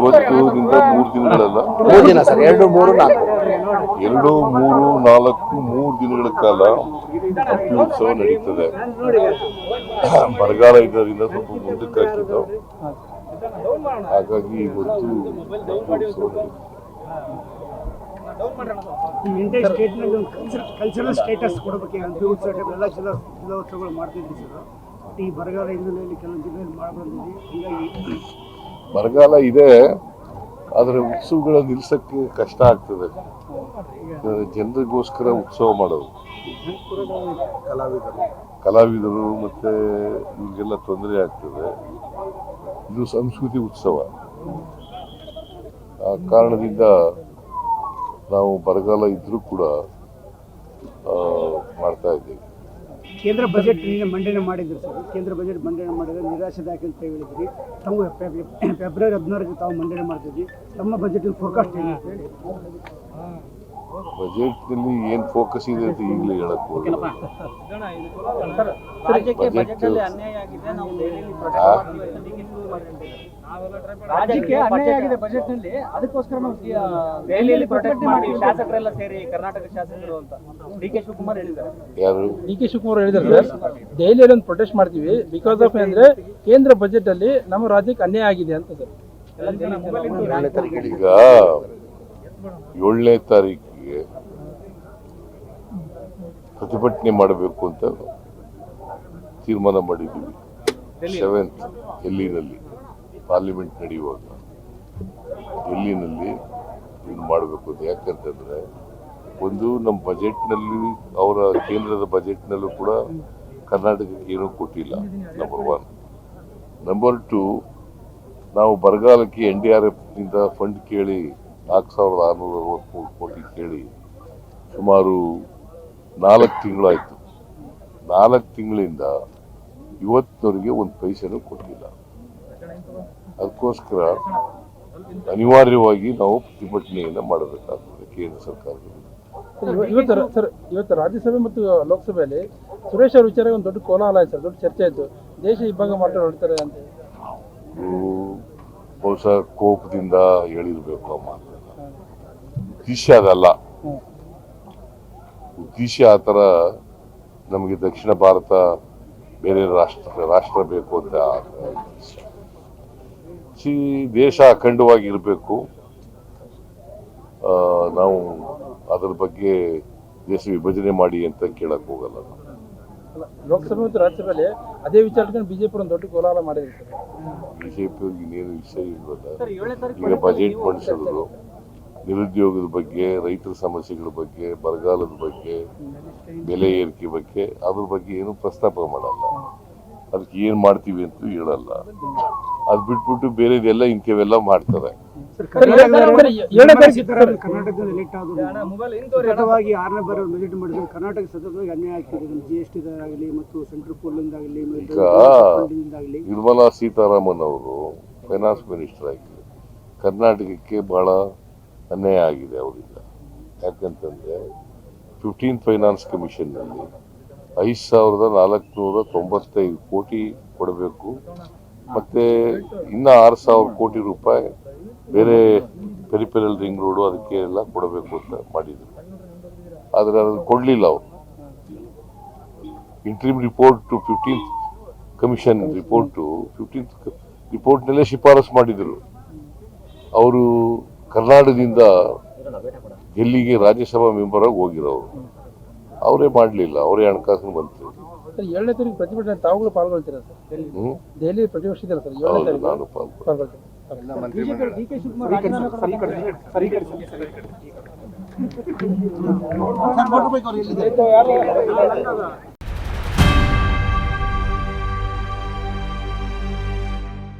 ಇವತ್ತಿನಿಂದ ಮೂರು ದಿನಗಳಲ್ಲ. ಮೂರು ದಿನ ಸರ್ ಎರಡು ಮೂರು ನಾಲ್ಕು. ಎರಡು ಮೂರು ನಾಲ್ಕು ಮೂರು ದಿನಗಳ ಕಾಲ ಹಂಪಿ ಉತ್ಸವ ನಡೀತದೆ. ಬರಗಾಲ ಇದ್ದರಿಂದ ಸ್ವಲ್ಪ ಮುಂದಕ್ಕೆ ಹಾಕಿದ್ದು ಹಾಗಾಗಿ ಇವತ್ತು ಉತ್ಸವ ನಡೀತದೆ. ಕಲ್ಚರಲ್ ಸ್ಟೇಟಸ್ ಕೊಡಬೇಕು ಹಂಪಿ ಉತ್ಸವ ಟೈಪ್ ಎಲ್ಲ ಜಿಲ್ಲಾ ಮಾಡ್ತಿದ್ವಿ ಸರ್. ಈ ಬರಗಾಲ ಹಿನ್ನೆಲೆಯಲ್ಲಿ ಕೆಲವೊಂದು ಜಿಲ್ಲೆಯಲ್ಲಿ ಮಾಡಬಾರ್ದು ಹೀಗಾಗಿ ಬರಗಾಲ ಇದೆ, ಆದರೆ ಉತ್ಸವಗಳ ನಿಲ್ಸಕ್ಕೆ ಕಷ್ಟ ಆಗ್ತದೆ. ಜನರಿಗೋಸ್ಕರ ಉತ್ಸವ ಮಾಡೋದು. ಕಲಾವಿದರು ಮತ್ತೆ ಇವ್ರಿಗೆಲ್ಲ ತೊಂದರೆ ಆಗ್ತದೆ. ಇದು ಸಂಸ್ಕೃತಿ ಉತ್ಸವ. ಆ ಕಾರಣದಿಂದ ನಾವು ಬರಗಾಲ ಇದ್ರೂ ಕೂಡ ಮಾಡ್ತಾ ಇದ್ದೀವಿ. ಕೇಂದ್ರ ಬಜೆಟ್ ನಿನ್ನೆ ಮಂಡನೆ ಮಾಡಿದ್ರು ಸರ್. ಕೇಂದ್ರ ಬಜೆಟ್ ಮಂಡನೆ ಮಾಡಿದ್ರೆ ನಿರಾಶೆದಾಯಕ ಅಂತ ಹೇಳಿದ್ರಿ ತಾವು ಫೆಬ್ರವರಿ ಹದಿನಾರಕ್ಕೆ ತಾವು ಮಂಡನೆ ಮಾಡ್ತಿದ್ವಿ. ತಮ್ಮ ಬಜೆಟ್ ಫೋರ್ಕಾಸ್ಟ್ ಏನು ಅಂತ ಹೇಳಿ. ಬಜೆಟ್ನಲ್ಲಿ ಏನು ಫೋಕಸ್ ಇದೆ ಅಂತ ಈಗಲೇ ಹೇಳಕ್ ಹೋಗಲ್ಲ ರಾಜ್ಯಕ್ಕೆ ಅನ್ಯಾಯ ಆಗಿದೆ ಬಜೆಟ್ನಲ್ಲಿ. ಅದಕ್ಕೋಸ್ಕರ ದೆಹಲಿಯಲ್ಲಿ ಪ್ರೊಟೆಸ್ಟ್ ಮಾಡಿ ಶಾಸಕರೆಲ್ಲ ಸೇರಿ ಕರ್ನಾಟಕ ಶಾಸಕರು ಅಂತ. ಡಿ ಕೆ ಶಿವಕುಮಾರ್ ಹೇಳಿದ್ದಾರೆ. ಡಿ ಕೆ ಶಿವಕುಮಾರ್ ಹೇಳಿದ್ದಾರೆ. ಸರ್ ದೆಹಲಿಯಲ್ಲಿ ಒಂದು ಪ್ರೊಟೆಸ್ಟ್ ಮಾಡ್ತೀವಿ. ಬಿಕಾಸ್ ಆಫ್ ಅಂದ್ರೆ ಕೇಂದ್ರ ಬಜೆಟ್ ಅಲ್ಲಿ ನಮ್ಮ ರಾಜ್ಯಕ್ಕೆ ಅನ್ಯಾಯ ಆಗಿದೆ ಅಂತ ಸರ್ ಈಗ ಏಳನೇ ತಾರೀಕಿಗೆ ಪ್ರತಿಭಟನೆ ಮಾಡಬೇಕು ಅಂತ ತೀರ್ಮಾನ ಮಾಡಿದ್ದೀವಿ. ಸೆವೆಂತ್ ಡೆಲ್ಲಿನಲ್ಲಿ ಪಾರ್ಲಿಮೆಂಟ್ ನಡೆಯುವಾಗ ಡೆಲ್ಲಿನಲ್ಲಿ ಇದು ಮಾಡಬೇಕು ಅಂತ ಯಾಕಂತಂದರೆ ಒಂದು ನಮ್ಮ ಬಜೆಟ್ನಲ್ಲಿ ಅವರ ಕೇಂದ್ರದ ಬಜೆಟ್ನಲ್ಲೂ ಕೂಡ ಕರ್ನಾಟಕಕ್ಕೆ ಏನೂ ಕೊಟ್ಟಿಲ್ಲ ನಂಬರ್ ಒನ್ ನಂಬರ್ ಟು ನಾವು ಬರಗಾಲಕ್ಕೆ ಎನ್ ಡಿ ಆರ್ ಎಫ್ನಿಂದ ಫಂಡ್ ಕೇಳಿ ನಾಲ್ಕು ಸಾವಿರದ ಆರುನೂರ ಅರವತ್ತ್ಮೂರು ಕೋಟಿ ಕೇಳಿ ಸುಮಾರು ನಾಲ್ಕು ತಿಂಗಳಾಯಿತು. ನಾಲ್ಕು ತಿಂಗಳಿಂದ ಇವತ್ತಿನವರಿಗೆ ಒಂದು ಪೈಸೆನೂ ಕೊಟ್ಟಿಲ್ಲ. ಅದಕ್ಕೋಸ್ಕರ ಅನಿವಾರ್ಯವಾಗಿ ನಾವು ಪ್ರತಿಭಟನೆಯನ್ನು ಮಾಡಬೇಕಾಗ್ತದೆ ಕೇಂದ್ರ ಸರ್ಕಾರದಲ್ಲಿ. ಸರ್, ಇವ- ಇವತ್ತು ಸರ್ ಇವತ್ತು ರಾಜ್ಯಸಭೆ ಮತ್ತು ಲೋಕಸಭೆಯಲ್ಲಿ ಸುರೇಶ್ ಅವರ ವಿಚಾರ ಒಂದು ದೊಡ್ಡ ಕೋಲಾಹಲ ಆಯ್ತು ಸರ್ ದೊಡ್ಡ ಚರ್ಚೆ ಆಯ್ತು. ದೇಶ ಇಬ್ಬಾಗ ಮಾತ್ರ ಹೊರಡ್ತಾರೆ ಅಂತ. ಬಹುಶಃ ಕೋಪದಿಂದ ಹೇಳಿರ್ಬೇಕು ಆ ಮಾತನ್ನ. ಉದ್ದೇಶ ಅದಲ್ಲ. ಉದ್ದೇಶ ಆ ಥರ ನಮಗೆ ದಕ್ಷಿಣ ಭಾರತ ಬೇರೆ ರಾಷ್ಟ್ರ ರಾಷ್ಟ್ರ ಬೇಕು ಅಂತ ಸಿ ದೇಶ ಅಖಂಡವಾಗಿರಬೇಕು ನಾವು ಅದರ ಬಗ್ಗೆ ದೇಶ ವಿಭಜನೆ ಮಾಡಿ ಅಂತ ಕೇಳಕ್ ಹೋಗಲ್ಲ ಲೋಕಸಭೆ ಮತ್ತು ರಾಜ್ಯಸಭೆಯಲ್ಲಿ ಅದೇ ವಿಚಾರಕ್ಕೆ ಬಿಜೆಪಿ ಒಂದು ದೊಡ್ಡ ಕೋಲಾಹಲ ಮಾಡಿದ್ರು ಸರ್ ಬಿಜೆಪಿ ಇನ್ನೇನು ವಿಷಯ ಇಲ್ವಲ್ಲ? ಈಗ ಬಜೆಟ್ ಮಂಡಿಸಿದ್ರು ನಿರುದ್ಯೋಗದ ಬಗ್ಗೆ ರೈತರ ಸಮಸ್ಯೆಗಳ ಬಗ್ಗೆ ಬರಗಾಲದ ಬಗ್ಗೆ ಬೆಲೆ ಏರಿಕೆ ಬಗ್ಗೆ ಅದ್ರ ಬಗ್ಗೆ ಏನು ಪ್ರಸ್ತಾಪ ಮಾಡಲ್ಲ. ಅದಕ್ಕೆ ಏನ್ ಮಾಡ್ತೀವಿ ಅಂತ ಹೇಳಲ್ಲ. ಅದ್ ಬಿಟ್ಬಿಟ್ಟು ಬೇರೆದೆಲ್ಲ ಇಂಥವೆಲ್ಲ ಮಾಡ್ತಾರೆ. ಕರ್ನಾಟಕದಲ್ಲಿ ಆರನೇ ಬಾರಿ ಮಾಡಿದ್ರು. ಕರ್ನಾಟಕ ಸತತವಾಗಿ ಅನ್ಯಾಯ ಆಗ್ತಿದೆ. ಜಿ ಎಸ್ ಮತ್ತು ಸೆಂಟ್ರಲ್ ನಿರ್ಮಲಾ ಸೀತಾರಾಮನ್ ಅವರು ಫೈನಾನ್ಸ್ ಮಿನಿಸ್ಟರ್ ಆಗಿ ಕರ್ನಾಟಕಕ್ಕೆ ಬಹಳ ಅನ್ಯಾಯ ಆಗಿದೆ ಅವರಿಂದ. ಯಾಕಂತಂದ್ರೆ ಫಿಫ್ಟೀನ್ ಫೈನಾನ್ಸ್ ಕಮಿಷನ್ನಲ್ಲಿ ಐದು ಸಾವಿರದ ನಾಲ್ಕುನೂರ ತೊಂಬತ್ತೈದು ಕೋಟಿ ಕೊಡಬೇಕು. ಮತ್ತು ಇನ್ನೂ ಆರು ಸಾವಿರ ಕೋಟಿ ರೂಪಾಯಿ ಬೇರೆ ಪೆರಿಪೆರಲ್ ರಿಂಗ್ ರೋಡು ಅದಕ್ಕೆ ಎಲ್ಲ ಕೊಡಬೇಕು ಅಂತ ಮಾಡಿದ್ರು. ಆದರೆ ಅದನ್ನು ಕೊಡಲಿಲ್ಲ ಅವರು. Interim report to fifteenth commission report fifteenth ರಿಪೋರ್ಟ್ನಲ್ಲೇ ಶಿಫಾರಸು ಮಾಡಿದರು. ಅವರು ಕರ್ನಾಟಕದಿಂದ ಡೆಲ್ಲಿಗೆ ರಾಜ್ಯಸಭಾ ಮೆಂಬರಾಗಿ ಹೋಗಿರೋರು. ಅವರೇ ಮಾಡಲಿಲ್ಲ ಅವರೇ ಹಣಕಾಸಿನ ಮಂತ್ರಿ. ಸರ್ ಏಳನೇ ತಾರೀಕು ಪ್ರತಿಭಟನೆ ತಾವುಗಳು ಪಾಲ್ಗೊಳ್ತೀರಾ ಸರ್? ಹ್ಮ್? ದೆಹಲಿ ಪ್ರತಿಪಕ್ಷ ಇದ್ದಾರೆ ಸರ್? ಏಳನೇ ಹೌದು ತಾರೀಕು ನಾನು ಪಾಲ್ಗೊಂಡೆ ಪಾಲ್ಗೊಳ್ತೀನಿ. ಡಿ ಕೆ ಶಿವಕುಮಾರ್ ರಾಜೀನಾಮೆ ಕೊಡೋದು-